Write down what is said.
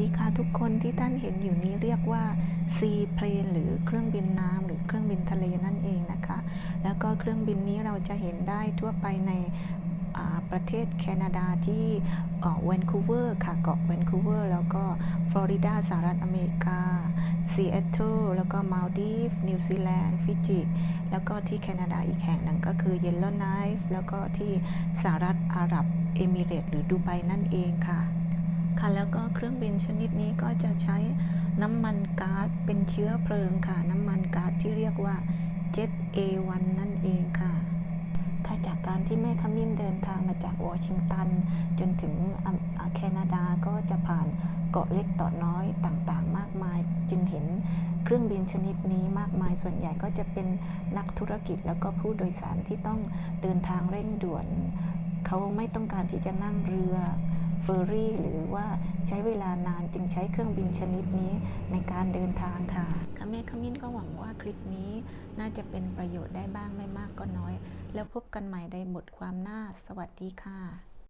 ดีค่ะทุกคนที่ท่านเห็นอยู่นี้เรียกว่า ซีเพลนหรือเครื่องบินน้ำหรือเครื่องบินทะเลนั่นเองนะคะ แล้วก็เครื่องบินนี้เราจะเห็นได้ทั่วไปในประเทศแคนาดาที่แวนคูเวอร์ค่ะเกาะแวนคูเวอร์แล้วก็ฟลอริดาสหรัฐอเมริกาซีแอตเทิลแล้วก็มาลดีฟนิวซีแลนด์ฟิจิแล้วก็ที่แคนาดาอีกแห่งหนึ่งก็คือเยลโลไนฟ์แล้วก็ที่สหรัฐอาหรับเอมิเรตส์หรือดูไบนั่นเองค่ะ แล้วก็เครื่องบินชนิดนี้ก็จะใช้น้ำมันก๊าซเป็นเชื้อเพลิงค่ะ น้ำมันก๊าซที่เรียกว่า Jet A1 นั่นเองค่ะค่ะจากการที่แม่ขมิ้นเดินทางมาจากวอชิงตัน จนถึงแคนาดาก็จะผ่านเกาะเล็กเกาะน้อยต่างๆ มากมายจึงเห็นเครื่องบินชนิดนี้มากมายส่วนใหญ่ก็จะเป็นนักธุรกิจแล้วก็ผู้โดยสารที่ต้องเดินทางเร่งด่วน เขาไม่ต้องการที่จะนั่งเรือ เฟอร์รี่ หรือว่าใช้เวลานานจึงใช้เครื่องบินชนิดนี้ในการเดินทางค่ะค่ะแม่ขมิ้นก็หวังว่าคลิปนี้น่าจะเป็นประโยชน์ได้บ้างไม่มากก็น้อย แล้วพบกันใหม่ในบทความหน้า สวัสดีค่ะ